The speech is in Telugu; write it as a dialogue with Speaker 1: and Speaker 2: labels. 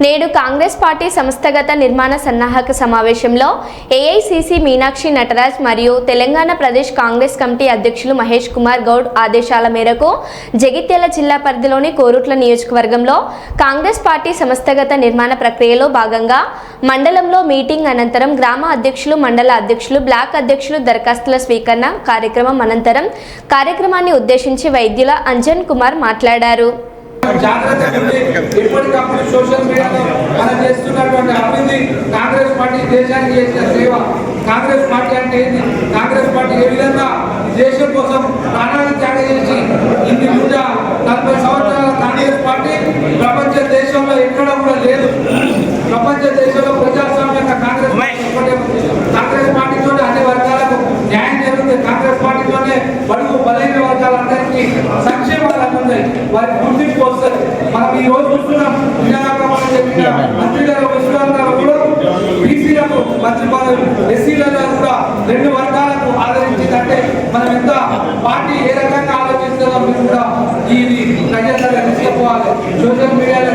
Speaker 1: నేడు కాంగ్రెస్ పార్టీ సంస్థగత నిర్మాణ సన్నాహక సమావేశంలో ఏఐసిసి మీనాక్షి నటరాజ్ మరియు తెలంగాణ ప్రదేశ్ కాంగ్రెస్ కమిటీ అధ్యక్షులు మహేష్ కుమార్ గౌడ్ ఆదేశాల మేరకు జగిత్యాల జిల్లా పరిధిలోని కోరుట్ల నియోజకవర్గంలో కాంగ్రెస్ పార్టీ సంస్థగత నిర్మాణ ప్రక్రియలో భాగంగా మండలంలో మీటింగ్ అనంతరం గ్రామ అధ్యక్షులు మండల అధ్యక్షులు బ్లాక్ అధ్యక్షులు దరఖాస్తుల స్వీకరణ కార్యక్రమం అనంతరం కార్యక్రమాన్ని ఉద్దేశించి వైద్యుల అంజన్ కుమార్ మాట్లాడారు.
Speaker 2: జాగ్రత్తగా ఉండి ఎప్పటికప్పుడు సోషల్ మీడియాలో మనం చేస్తున్నటువంటి అభివృద్ధి కాంగ్రెస్ పార్టీ దేశానికి చేసిన సేవ. కాంగ్రెస్ పార్టీ అంటే ఏంది? కాంగ్రెస్ పార్టీ ఏ విధంగా దేశం కోసం ప్రాణాలను త్యాగం చేసి ఇన్ని నూట నలభై సంవత్సరాల కాంగ్రెస్ పార్టీ ప్రపంచ దేశంలో ఎక్కడ కూడా లేదు. ప్రపంచ దేశంలో ప్రజాస్వామ్యంగా కాంగ్రెస్ కాంగ్రెస్ పార్టీతో అన్ని వర్గాలకు న్యాయం జరుగుతుంది. కాంగ్రెస్ పార్టీతోనే బడుగు బలైన వారి గుర్తింపు వస్తుంది. మనం ఈ రోజు చూస్తున్నాం విజయనగరం చెప్పిన మంత్రి గారు విశ్వనాథ్ కూడా బీసీలకు మంత్రి పదవి ఎస్సీలలో కూడా రెండు వర్గాలకు ఆదరించిందంటే మనం ఎంత పార్టీ ఏ రకంగా ఆలోచిస్తుందో మీరు కూడా ఇది ప్రజల్లో తీసుకుపోవాలి సోషల్ మీడియాలో